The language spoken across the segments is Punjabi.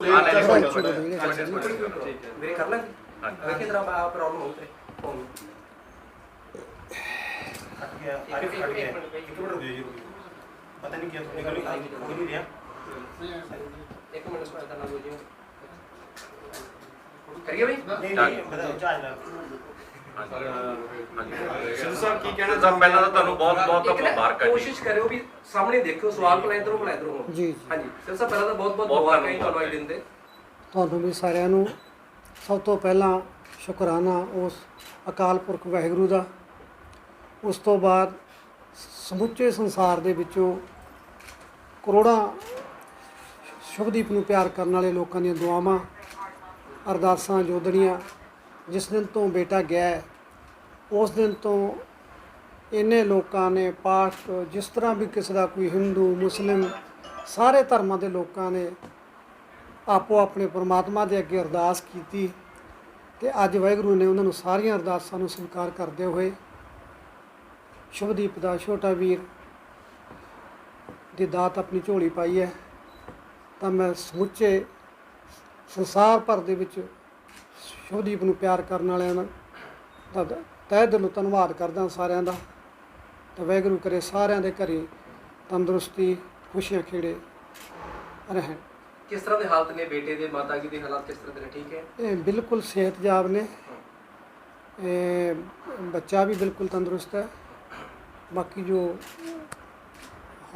ਹਾਂ ਲੈ ਛੋੜੋ, ਛੋੜੋ ਛੋੜੋ, ਵੀਰੇ। ਅੱਛਾ, ਅੱਛਾ, ਠੀਕ ਹੈ ਮੇਰੇ ਕਰ ਲੈ ਹਾਂਜੀ। ਵੇਖੇ ਤੇਰਾ ਪ੍ਰੋਬਲਮ ਸਿੱਧੂ ਸਾਹਿਬ ਕੀ ਕਹਿਣਾ ਪਹਿਲਾਂ ਤਾਂ ਬਹੁਤ ਬਹੁਤ ਮੁਬਾਰਕਾਂ ਜੀ ਕੋਸ਼ਿਸ਼ ਕਰਿਓ ਵੀ ਸਾਹਮਣੇ ਦੇਖਿਓ ਸਵਾਲ ਭਲਾ ਇਧਰੋਂ ਭਲਾ ਇਧਰੋਂ ਜੀ ਜੀ। ਹਾਂਜੀ ਸਾਹਿਬ ਪਹਿਲਾਂ ਤਾਂ ਬਹੁਤ ਬਹੁਤ ਮੁਬਾਰਕਾਂ ਜੀ ਅੱਜ ਦਿਨ ਦੇ। ਤੁਹਾਨੂੰ ਵੀ ਸਾਰਿਆਂ ਨੂੰ ਸਭ ਤੋਂ ਪਹਿਲਾਂ ਸ਼ੁਕਰਾਨਾ ਉਸ ਅਕਾਲ ਪੁਰਖ ਵਾਹਿਗੁਰੂ ਦਾ। ਉਸ ਤੋਂ ਬਾਅਦ ਸਮੁੱਚੇ ਸੰਸਾਰ ਦੇ ਵਿੱਚੋਂ ਕਰੋੜਾਂ ਸ਼ੁਭਦੀਪ ਨੂੰ ਪਿਆਰ ਕਰਨ ਵਾਲੇ ਲੋਕਾਂ ਦੀਆਂ ਦੁਆਵਾਂ ਅਰਦਾਸਾਂ ਜੋਦੜੀਆਂ ਜਿਸ ਦਿਨ ਤੋਂ ਬੇਟਾ ਗਿਆ ਉਸ ਦਿਨ ਤੋਂ ਇੰਨੇ ਲੋਕਾਂ ਨੇ, ਪਾਠ, ਜਿਸ ਤਰ੍ਹਾਂ ਵੀ ਕਿਸੇ ਦਾ ਕੋਈ ਹਿੰਦੂ, ਮੁਸਲਿਮ, ਸਾਰੇ ਧਰਮਾਂ ਦੇ ਲੋਕਾਂ ਨੇ ਆਪੋ ਆਪਣੇ ਪਰਮਾਤਮਾ ਦੇ ਅੱਗੇ ਅਰਦਾਸ ਕੀਤੀ ਤੇ ਅੱਜ ਵਾਹਿਗੁਰੂ ਨੇ ਉਹਨਾਂ ਨੂੰ ਸਾਰੀਆਂ ਅਰਦਾਸਾਂ ਨੂੰ ਸਵੀਕਾਰ ਕਰਦੇ ਹੋਏ ਸ਼ੁਭਦੀਪ ਦਾ ਛੋਟਾ ਵੀਰ ਦੀ ਦਾਤ ਆਪਣੀ ਝੋਲੀ ਪਾਈ ਹੈ। ਤਾਂ ਮੈਂ ਸਮੁੱਚੇ ਸੰਸਾਰ ਭਰ ਦੇ ਵਿੱਚ ਸ਼ੁਭਦੀਪ ਨੂੰ ਪਿਆਰ ਕਰਨ ਵਾਲਿਆਂ ਦਾ ਤਹਿ ਦਿਲੋਂ ਧੰਨਵਾਦ ਕਰਦਾ ਸਾਰਿਆਂ ਦਾ। ਤੇ ਵਾਹਿਗੁਰੂ ਕਰੇ ਸਾਰਿਆਂ ਦੇ ਘਰੇ ਤੰਦਰੁਸਤੀ ਖੁਸ਼ੀਆਂ ਖੇੜੇ ਰਹਿਣ। ਕਿਸ ਤਰ੍ਹਾਂ ਦੇ ਹਾਲਤ ਨੇ ਬੇਟੇ ਦੇ ਮਾਤਾ ਜੀ ਦੇ ਹਾਲਾਤ ਕਿਸ ਤਰ੍ਹਾਂ ਦੇ ਨੇ? ਠੀਕ ਹੈ? ਇਹ ਬਿਲਕੁਲ ਸਿਹਤਯਾਬ ਨੇ। ਇਹ ਬੱਚਾ ਵੀ ਬਿਲਕੁਲ ਤੰਦਰੁਸਤ ਹੈ। ਬਾਕੀ ਜੋ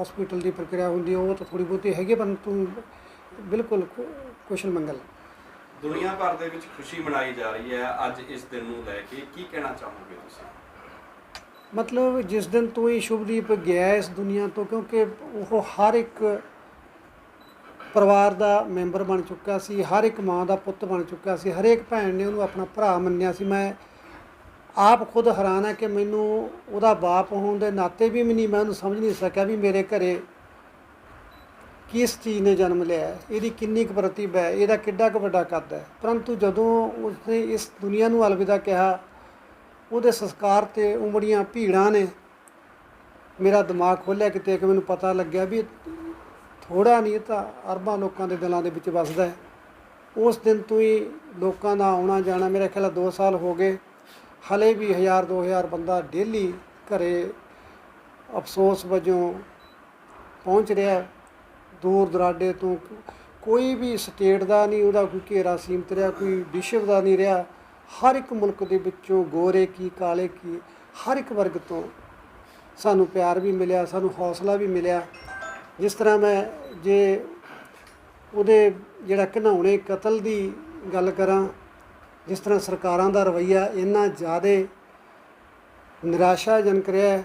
ਹਸਪੀਟਲ ਦੀ ਪ੍ਰਕਿਰਿਆ ਹੁੰਦੀ ਹੈ ਉਹ ਤਾਂ ਥੋੜੀ ਬਹੁਤੀ ਹੈਗੀ ਹੈ, ਪਰੰਤੂ ਬਿਲਕੁਲ ਕੁਸ਼ਲ ਮੰਗਲ। ਦੁਨੀਆ ਭਰ ਦੇ ਵਿੱਚ ਖੁਸ਼ੀ ਮਨਾਈ ਜਾ ਰਹੀ ਹੈ ਅੱਜ ਇਸ ਦਿਨ ਨੂੰ ਲੈ ਕੇ ਕੀ ਕਹਿਣਾ ਚਾਹੋਗੇ ਤੁਸੀਂ? ਮਤਲਬ ਜਿਸ ਦਿਨ ਤੋਂ ਹੀ ਸ਼ੁਭਦੀਪ ਗਿਆ ਇਸ ਦੁਨੀਆ ਤੋਂ, ਕਿਉਂਕਿ ਉਹ ਹਰ ਇੱਕ ਪਰਿਵਾਰ ਦਾ ਮੈਂਬਰ ਬਣ ਚੁੱਕਾ ਸੀ, ਹਰ ਇੱਕ ਮਾਂ ਦਾ ਪੁੱਤ ਬਣ ਚੁੱਕਾ ਸੀ, ਹਰੇਕ ਭੈਣ ਨੇ ਉਹਨੂੰ ਆਪਣਾ ਭਰਾ ਮੰਨਿਆ ਸੀ। ਮੈਂ ਆਪ ਖੁਦ ਹੈਰਾਨ ਹੈ ਕਿ ਮੈਨੂੰ ਉਹਦਾ ਬਾਪ ਹੋਣ ਦੇ ਨਾਤੇ ਵੀ ਨਹੀਂ, ਮੈਂ ਉਹਨੂੰ ਸਮਝ ਨਹੀਂ ਸਕਿਆ ਵੀ ਮੇਰੇ ਘਰੇ ਕਿਸ ਚੀਜ਼ ਨੇ ਜਨਮ ਲਿਆ? ਇਹਦੀ ਕਿੰਨੀ ਕੁ ਪ੍ਰਤਿਭਾ ਹੈ? ਇਹਦਾ ਕਿੱਡਾ ਕੁ ਵੱਡਾ ਕੱਦ ਹੈ? ਪਰੰਤੂ ਜਦੋਂ ਉਸਨੇ ਇਸ ਦੁਨੀਆ ਨੂੰ ਅਲਵਿਦਾ ਕਿਹਾ, ਉਹਦੇ ਸੰਸਕਾਰ ਤੇ ਉਮੜੀਆਂ ਭੀੜਾਂ ਨੇ ਮੇਰਾ ਦਿਮਾਗ ਖੋਲ੍ਹਿਆ ਕਿਤੇ ਕਿ ਮੈਨੂੰ ਪਤਾ ਲੱਗਿਆ ਵੀ ਥੋੜਾ ਨਹੀਂ ਤਾਂ ਅਰਬਾਂ ਲੋਕਾਂ ਦੇ ਦਿਲਾਂ ਦੇ ਵਿੱਚ ਵੱਸਦਾ ਹੈ। ਉਸ ਦਿਨ ਤੋਂ ਹੀ ਲੋਕਾਂ ਦਾ ਆਉਣਾ ਜਾਣਾ, ਮੇਰੇ ਖਿਆਲ 2 ਸਾਲ ਹੋ ਗਏ। ਹਲੇ ਵੀ 1000 2000 ਬੰਦਾ ਡੇਲੀ ਘਰੇ ਅਫਸੋਸ ਵਜੋਂ ਪਹੁੰਚ ਰਿਹਾ ਦੂਰ ਦਰਾਡੇ ਤੋਂ ਕੋਈ ਵੀ ਸਟੇਟ ਦਾ ਨਹੀਂ, ਉਹਦਾ ਕੋਈ ਘੇਰਾ ਸੀਮਤ ਰਿਹਾ, ਕੋਈ ਵਿਸ਼ਵ ਦਾ ਨਹੀਂ ਰਿਹਾ। ਹਰ ਇੱਕ ਮੁਲਕ ਦੇ ਵਿੱਚੋਂ ਗੋਰੇ ਕੀ, ਕਾਲੇ ਕੀ, ਹਰ ਇੱਕ ਵਰਗ ਤੋਂ ਸਾਨੂੰ ਪਿਆਰ ਵੀ ਮਿਲਿਆ, ਸਾਨੂੰ ਹੌਸਲਾ ਵੀ ਮਿਲਿਆ। ਜਿਸ ਤਰ੍ਹਾਂ ਮੈਂ ਜੇ ਉਹਦੇ ਜਿਹੜਾ ਘਿਨਾਉਣੇ ਕਤਲ ਦੀ ਗੱਲ ਕਰਾਂ, ਜਿਸ ਤਰ੍ਹਾਂ ਸਰਕਾਰਾਂ ਦਾ ਰਵੱਈਆ ਇੰਨਾ ਜ਼ਿਆਦਾ ਨਿਰਾਸ਼ਾਜਨਕ ਰਿਹਾ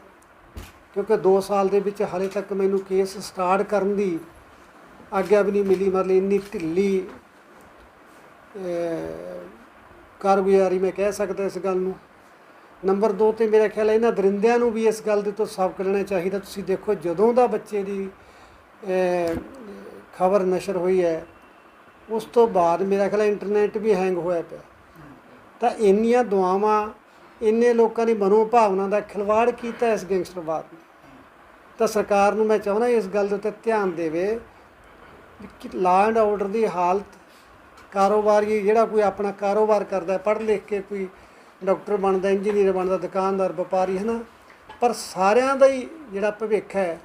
ਕਿਉਂਕਿ 2 ਸਾਲ ਦੇ ਵਿੱਚ ਹਾਲੇ ਤੱਕ ਮੈਨੂੰ ਕੇਸ ਸਟਾਰਟ ਕਰਨ ਦੀ ਆਗਿਆ ਵੀ ਨਹੀਂ ਮਿਲੀ, ਮਤਲਬ ਇੰਨੀ ਢਿੱਲੀ ਕਾਰਗੁਜ਼ਾਰੀ ਮੈਂ ਕਹਿ ਸਕਦਾ ਇਸ ਗੱਲ ਨੂੰ। ਨੰਬਰ 2 ਤੇ ਮੇਰਾ ਖਿਆਲ ਹੈ ਇਹਨਾਂ ਦਰਿੰਦਿਆਂ ਨੂੰ ਵੀ ਇਸ ਗੱਲ ਦੇ ਤੋਂ ਸਬਕ ਲੈਣਾ ਚਾਹੀਦਾ। ਤੁਸੀਂ ਦੇਖੋ ਜਦੋਂ ਦਾ ਬੱਚੇ ਦੀ ਖਬਰ ਨਸ਼ਰ ਹੋਈ ਹੈ, ਉਸ ਤੋਂ ਬਾਅਦ ਮੇਰਾ ਖਿਆਲ ਇੰਟਰਨੈਟ ਵੀ ਹੈਂਗ ਹੋਇਆ ਪਿਆ। ਤਾਂ ਇੰਨੀਆਂ ਦੁਆਵਾਂ, ਇੰਨੇ ਲੋਕਾਂ ਦੀ ਮਨੋ ਭਾਵਨਾ ਦਾ ਖਿਲਵਾੜ ਕੀਤਾ ਇਸ ਗੈਂਗਸਟਰਵਾਦ ਨੇ। ਤਾਂ ਸਰਕਾਰ ਨੂੰ ਮੈਂ ਚਾਹੁੰਦਾ ਇਸ ਗੱਲ ਦੇ ਉੱਤੇ ਧਿਆਨ ਦੇਵੇ ਕਿ ਲਾ ਐਂਡ ਆਰਡਰ ਦੀ ਹਾਲਤ ਕਾਰੋਬਾਰੀ ਜਿਹੜਾ ਕੋਈ ਆਪਣਾ ਕਾਰੋਬਾਰ ਕਰਦਾ ਪੜ੍ਹ ਲਿਖ ਕੇ ਕੋਈ ਡਾਕਟਰ ਬਣਦਾ ਇੰਜੀਨੀਅਰ ਬਣਦਾ, ਦੁਕਾਨਦਾਰ, ਵਪਾਰੀ ਹੈ ਨਾ ਪਰ ਸਾਰਿਆਂ ਦਾ ਹੀ ਜਿਹੜਾ ਭਵਿੱਖ ਹੈ,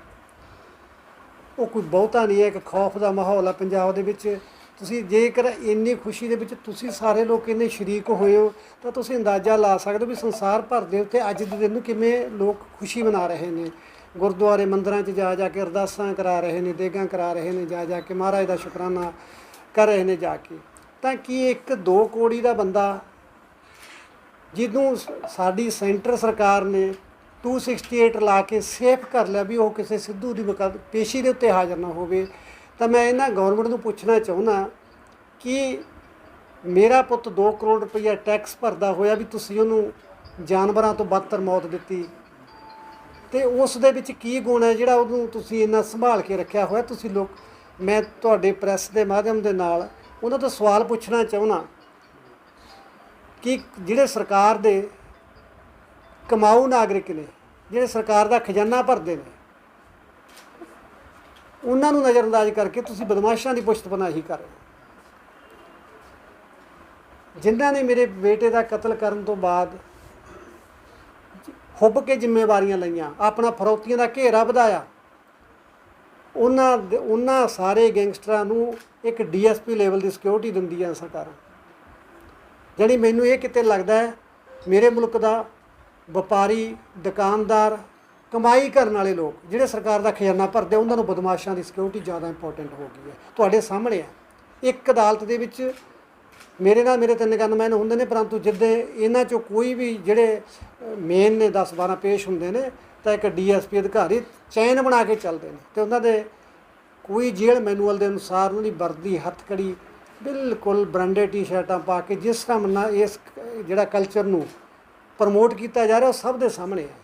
ਉਹ ਕੋਈ ਬਹੁਤਾ ਨਹੀਂ ਹੈ, ਇੱਕ ਖੌਫ ਦਾ ਮਾਹੌਲ ਆ ਪੰਜਾਬ ਦੇ ਵਿੱਚ। ਤੁਸੀਂ ਜੇਕਰ ਇੰਨੀ ਖੁਸ਼ੀ ਦੇ ਵਿੱਚ ਤੁਸੀਂ ਸਾਰੇ ਲੋਕ ਇੰਨੇ ਸ਼ਰੀਕ ਹੋਏ ਹੋ, ਤਾਂ ਤੁਸੀਂ ਅੰਦਾਜ਼ਾ ਲਾ ਸਕਦੇ ਹੋ ਵੀ ਸੰਸਾਰ ਭਰ ਦੇ ਉੱਤੇ ਅੱਜ ਦੇ ਦਿਨ ਨੂੰ ਕਿਵੇਂ ਲੋਕ ਖੁਸ਼ੀ ਮਨਾ ਰਹੇ ਨੇ। ਗੁਰਦੁਆਰੇ ਮੰਦਰਾਂ 'ਚ ਜਾ ਜਾ ਕੇ ਅਰਦਾਸਾਂ ਕਰਾ ਰਹੇ ਨੇ ਦੇਗਾਂ ਕਰਾ ਰਹੇ ਨੇ, ਜਾ ਜਾ ਕੇ ਮਹਾਰਾਜ ਦਾ ਸ਼ੁਕਰਾਨਾ ਕਰ ਰਹੇ ਨੇ ਜਾ ਕੇ। ਤਾਂ ਕੀ ਇੱਕ ਦੋ ਕੋੜੀ ਦਾ ਬੰਦਾ ਜਿਹਨੂੰ ਸਾਡੀ ਸੈਂਟਰ ਸਰਕਾਰ ਨੇ 268 ਲਾ ਕੇ ਸੇਫ ਕਰ ਲਿਆ ਵੀ ਉਹ ਕਿਸੇ ਸਿੱਧੂ ਦੀ ਮੁਕੱਦ, ਪੇਸ਼ੀ ਦੇ ਉੱਤੇ ਹਾਜ਼ਰ ਨਾ ਹੋਵੇ ਤਾਂ ਮੈਂ ਇਹਨਾਂ ਗਵਰਨਮੈਂਟ ਨੂੰ ਪੁੱਛਣਾ ਚਾਹੁੰਦਾ ਕਿ ਮੇਰਾ ਪੁੱਤ 2 ਕਰੋੜ ਰੁਪਈਆ ਟੈਕਸ ਭਰਦਾ ਹੋਇਆ ਵੀ ਤੁਸੀਂ ਉਹਨੂੰ ਜਾਨਵਰਾਂ ਤੋਂ ਬਦਤਰ ਮੌਤ ਦਿੱਤੀ। ਤੇ ਉਸ ਦੇ ਵਿੱਚ ਕੀ ਗੁਣ ਹੈ ਜਿਹੜਾ ਉਹਨੂੰ ਤੁਸੀਂ ਇੰਨਾ ਸੰਭਾਲ ਕੇ ਰੱਖਿਆ ਹੋਇਆ? ਤੁਸੀਂ ਲੋਕ, ਮੈਂ ਤੁਹਾਡੇ ਪ੍ਰੈਸ ਦੇ ਮਾਧਿਅਮ ਦੇ ਨਾਲ ਉਹਨਾਂ ਤੋਂ ਸਵਾਲ ਪੁੱਛਣਾ ਚਾਹੁੰਦਾ ਕਿ ਜਿਹੜੇ ਸਰਕਾਰ ਦੇ ਕਮਾਊ ਨਾਗਰਿਕ ਨੇ, ਜਿਹੜੇ ਸਰਕਾਰ ਦਾ ਖਜ਼ਾਨਾ ਭਰਦੇ ਨੇ ਉਹਨਾਂ ਨੂੰ ਨਜ਼ਰਅੰਦਾਜ਼ ਕਰਕੇ ਤੁਸੀਂ ਬਦਮਾਸ਼ਾਂ ਦੀ ਪੁਸ਼ਤ ਪਨਾਹੀ ਕਰ ਰਹੇ ਹੋ। ਜਿਨ੍ਹਾਂ ਨੇ ਮੇਰੇ ਬੇਟੇ ਦਾ ਕਤਲ ਕਰਨ ਤੋਂ ਬਾਅਦ ਹੁੱਬ ਕੇ ਜ਼ਿੰਮੇਵਾਰੀਆਂ ਲਈਆਂ, ਆਪਣਾ ਫਰੌਤੀਆਂ ਦਾ ਘੇਰਾ ਵਧਾਇਆ। ਉਹਨਾਂ ਦੇ- ਉਹਨਾਂ ਸਾਰੇ ਗੈਂਗਸਟਰਾਂ ਨੂੰ ਇੱਕ ਡੀਐਸਪੀ ਲੈਵਲ ਦੀ ਸਿਕਿਉਰਿਟੀ ਦਿੰਦੀਆਂ ਸਰਕਾਰਾਂ ਜਿਹੜੀ ਮੈਨੂੰ ਇਹ ਕਿਤੇ ਲੱਗਦਾ ਹੈ, ਮੇਰੇ ਮੁਲਕ ਦਾ ਵਪਾਰੀ, ਦੁਕਾਨਦਾਰ ਕਮਾਈ ਕਰਨ ਵਾਲੇ ਲੋਕ, ਜਿਹੜੇ ਸਰਕਾਰ ਦਾ ਖਜ਼ਾਨਾ ਭਰਦੇ ਉਹਨਾਂ ਨੂੰ ਬਦਮਾਸ਼ਾਂ ਦੀ ਸਿਕਿਉਰਿਟੀ ਜ਼ਿਆਦਾ ਇੰਪੋਰਟੈਂਟ ਹੋ ਗਈ ਹੈ। ਤੁਹਾਡੇ ਸਾਹਮਣੇ ਆ ਇੱਕ ਅਦਾਲਤ ਦੇ ਵਿੱਚ ਮੇਰੇ ਨਾਲ ਮੇਰੇ ਤਿੰਨ ਗਨਮੈਨ ਹੁੰਦੇ ਨੇ, ਪਰੰਤੂ ਜਿੱਦੇ ਇਹਨਾਂ ਚੋਂ ਕੋਈ ਵੀ ਜਿਹੜੇ ਮੇਨ ਨੇ 10 12 ਪੇਸ਼ ਹੁੰਦੇ ਨੇ, ਤਾਂ ਇੱਕ ਡੀਐਸਪੀ ਅਧਿਕਾਰੀ ਚੈਨ ਬਣਾ ਕੇ ਚੱਲਦੇ ਨੇ। ਤੇ ਉਹਨਾਂ ਦੇ ਕੋਈ ਜੇਲ੍ਹ ਮੈਨੂਅਲ ਦੇ ਅਨੁਸਾਰ ਉਹਨਾਂ ਦੀ ਵਰਦੀ, ਹੱਥਕੜੀ, ਬਿਲਕੁਲ ਬ੍ਰਾਂਡਡ ਟੀ-ਸ਼ਰਟਾਂ ਪਾ ਕੇ ਜਿਸ ਤਰ੍ਹਾਂ ਨਾਲ ਇਸ ਜਿਹੜਾ ਕਲਚਰ ਨੂੰ ਪ੍ਰਮੋਟ ਕੀਤਾ ਜਾ ਰਿਹਾ, ਉਹ ਸਭ ਦੇ ਸਾਹਮਣੇ ਹੈ।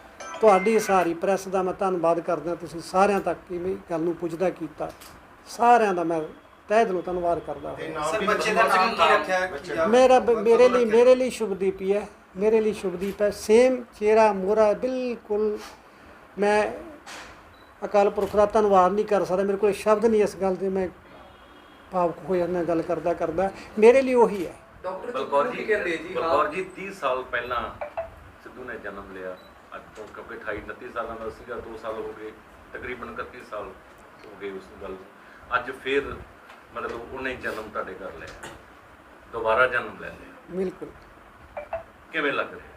ਤੁਹਾਡੀ ਸਾਰੀ ਪ੍ਰੈਸ ਦਾ ਮੈਂ ਧੰਨਵਾਦ ਕਰਦਾ ਤੁਸੀਂ ਸਾਰਿਆਂ ਤੱਕ ਇਹ ਗੱਲ ਨੂੰ ਪੁੱਜਦਾ ਕੀਤਾ। ਸਾਰਿਆਂ ਦਾ ਮੈਂ ਤਹਿ ਦਿਲੋਂ ਧੰਨਵਾਦ ਕਰਦਾ ਸਰ, ਬੱਚੇ ਦਾ ਨਾਮ ਕੀ ਰੱਖਿਆ? ਮੇਰਾ ਮੇਰੇ ਲਈ ਮੇਰੇ ਲਈ ਸ਼ੁਭਦੀਪ ਹੀ ਹੈ। ਮੇਰੇ ਲਈ ਸ਼ੁਭਦੀਪ ਹੈ। ਸੇਮ ਚਿਹਰਾ ਮੋਰਾ ਬਿਲਕੁਲ ਮੈਂ ਅਕਾਲ ਪੁਰਖ ਦਾ ਧੰਨਵਾਦ ਨਹੀਂ ਕਰ ਸਕਦਾ। ਮੇਰੇ ਕੋਲ ਸ਼ਬਦ ਨਹੀਂ ਇਸ ਗੱਲ ਦੇ। ਮੈਂ ਭਾਵੁਕ ਹੋ ਜਾਂਦਾ ਗੱਲ ਕਰਦਾ ਕਰਦਾ। ਮੇਰੇ ਲਈ ਉਹੀ ਹੈ। ਡਾਕਟਰ ਬਲਕੌਰ ਜੀ ਜੀ ਕਹਿੰਦੇ ਜੀ? ਬਲਕੌਰ ਜੀ 30 ਸਾਲ ਪਹਿਲਾਂ ਸਿੱਧੂ ਨੇ ਜਨਮ ਲਿਆ। ਅੱਜ ਤੋਂ ਕਿਉਂਕਿ 28 29 ਸਾਲਾਂ ਦਾ ਸੀਗਾ 2 ਸਾਲ ਹੋ ਗਏ ਤਕਰੀਬਨ 31 ਸਾਲ ਹੋ ਗਏ ਉਸ ਗੱਲ। ਅੱਜ ਫਿਰ ਮਤਲਬ ਉਹਨੇ ਜਨਮ ਤੁਹਾਡੇ ਘਰ ਲਿਆ। ਦੁਬਾਰਾ ਜਨਮ ਲੈ ਲਿਆ। ਬਿਲਕੁਲ। ਕਿਵੇਂ ਲੱਗ ਰਿਹਾ?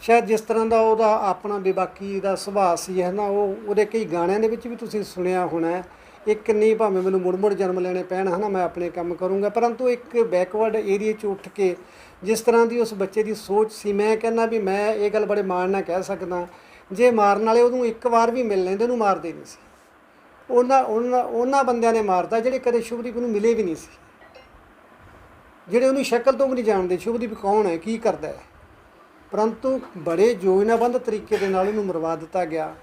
ਸ਼ਾਇਦ ਜਿਸ ਤਰ੍ਹਾਂ ਦਾ ਉਹਦਾ ਆਪਣਾ ਬੇਬਾਕੀ ਦਾ ਸੁਭਾਅ ਸੀ ਹੈ ਨਾ ਉਹ ਉਹਦੇ ਕਈ ਗਾਣਿਆਂ ਦੇ ਵਿੱਚ ਵੀ ਤੁਸੀਂ ਸੁਣਿਆ ਹੋਣਾ ਹੈ ਇੱਕ ਨਹੀਂ, ਭਾਵੇਂ ਮੈਨੂੰ ਮੁੜ ਮੁੜ ਜਨਮ ਲੈਣੇ ਪੈਣ, ਹਨਾ, ਮੈਂ ਆਪਣੇ ਕੰਮ ਕਰੂੰਗਾ। ਪਰੰਤੂ ਇੱਕ ਬੈਕਵਰਡ ਏਰੀਆ 'ਚ ਉੱਠ ਕੇ ਜਿਸ ਤਰ੍ਹਾਂ ਦੀ ਉਸ ਬੱਚੇ ਦੀ ਸੋਚ ਸੀ, ਮੈਂ ਕਹਿੰਦਾ ਵੀ ਮੈਂ ਇਹ ਗੱਲ ਬੜੇ ਮਾਣ ਨਾਲ ਕਹਿ ਸਕਦਾ, ਜੇ ਮਾਰਨ ਵਾਲੇ ਉਹਨੂੰ ਇੱਕ ਵਾਰ ਵੀ ਮਿਲ ਲੈਂਦੇ, ਉਹਨੂੰ ਮਾਰਦੇ ਨਹੀਂ ਸੀ। ਉਹਨਾਂ ਉਹਨਾਂ ਉਹਨਾਂ ਬੰਦਿਆਂ ਨੇ ਮਾਰਦਾ ਜਿਹੜੇ ਕਦੇ ਸ਼ੁਭਦੀਪ ਨੂੰ ਮਿਲੇ ਵੀ ਨਹੀਂ ਸੀ। ਜਿਹੜੇ ਉਹਨੂੰ ਸ਼ਕਲ ਤੋਂ ਵੀ ਨਹੀਂ ਜਾਣਦੇ, ਸ਼ੁਭਦੀਪ ਕੌਣ ਹੈ, ਕੀ ਕਰਦਾ ਹੈ। ਪਰੰਤੂ ਬੜੇ ਯੋਜਨਾਬੰਦ ਤਰੀਕੇ ਦੇ ਨਾਲ ਉਹਨੂੰ ਮਰਵਾ ਦਿੱਤਾ ਗਿਆ।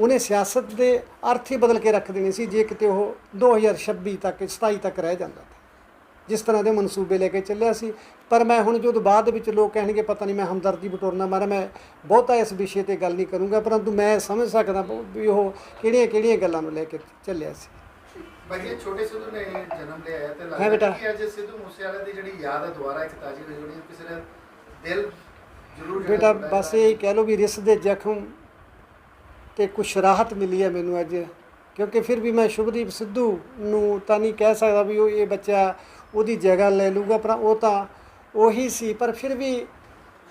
ਉਹਨੇ ਸਿਆਸਤ ਦੇ ਅਰਥ ਹੀ ਬਦਲ ਕੇ ਰੱਖ ਦੇਣੇ ਸੀ ਜੇ ਕਿਤੇ ਉਹ 2026 ਤੱਕ 27 ਤੱਕ ਰਹਿ ਜਾਂਦਾ ਜਿਸ ਤਰ੍ਹਾਂ ਦੇ ਮਨਸੂਬੇ ਲੈ ਕੇ ਚੱਲਿਆ ਸੀ ਪਰ ਮੈਂ ਹੁਣ ਜਦੋਂ ਬਾਅਦ ਵਿੱਚ ਲੋਕ ਕਹਿਣਗੇ ਪਤਾ ਨਹੀਂ ਮੈਂ ਹਮਦਰਦੀ ਬਟੋਰਨਾ ਮਾਰਾ ਮੈਂ ਬਹੁਤਾ ਇਸ ਵਿਸ਼ੇ ਤੇ ਗੱਲ ਨਹੀਂ ਕਰੂੰਗਾ ਪਰੰਤੂ ਮੈਂ ਸਮਝ ਸਕਦਾ ਵੀ ਉਹ ਕਿਹੜੀਆਂ ਕਿਹੜੀਆਂ ਗੱਲਾਂ ਨੂੰ ਲੈ ਕੇ ਚੱਲਿਆ ਸੀ ਭਾਜੀ ਛੋਟੇ ਸਿੱਧੂ ਨੇ ਜਨਮ ਲਿਆ ਤੇ ਲੱਗਦਾ। ਕਿ ਅੱਜ ਸਿੱਧੂ ਮੂਸੇਵਾਲੇ ਦੀ ਜਿਹੜੀ ਯਾਦ ਹੈ ਦੁਬਾਰਾ ਇੱਕ ਤਾਜ਼ੀ ਹੋਣੀ ਕਿਸੇ ਨੇ ਦਿਲ ਜ਼ਰੂਰ ਬੇਟਾ ਬਸ। ਇਹ ਕਹਿ ਲਓ ਵੀ ਰਿਸ ਦੇ ਜ਼ਖਮ ਤੇ ਕੁਛ ਰਾਹਤ ਮਿਲੀ ਹੈ ਮੈਨੂੰ ਅੱਜ। ਕਿਉਂਕਿ ਫਿਰ ਵੀ ਮੈਂ ਸ਼ੁਭਦੀਪ ਸਿੱਧੂ ਨੂੰ ਤਾਂ ਨਹੀਂ ਕਹਿ ਸਕਦਾ ਵੀ ਉਹ ਇਹ ਬੱਚਾ ਉਹਦੀ ਜਗ੍ਹਾ ਲੈ ਲੂਗਾ ਪਰ ਉਹ ਤਾਂ ਉਹੀ ਸੀ। ਪਰ ਫਿਰ ਵੀ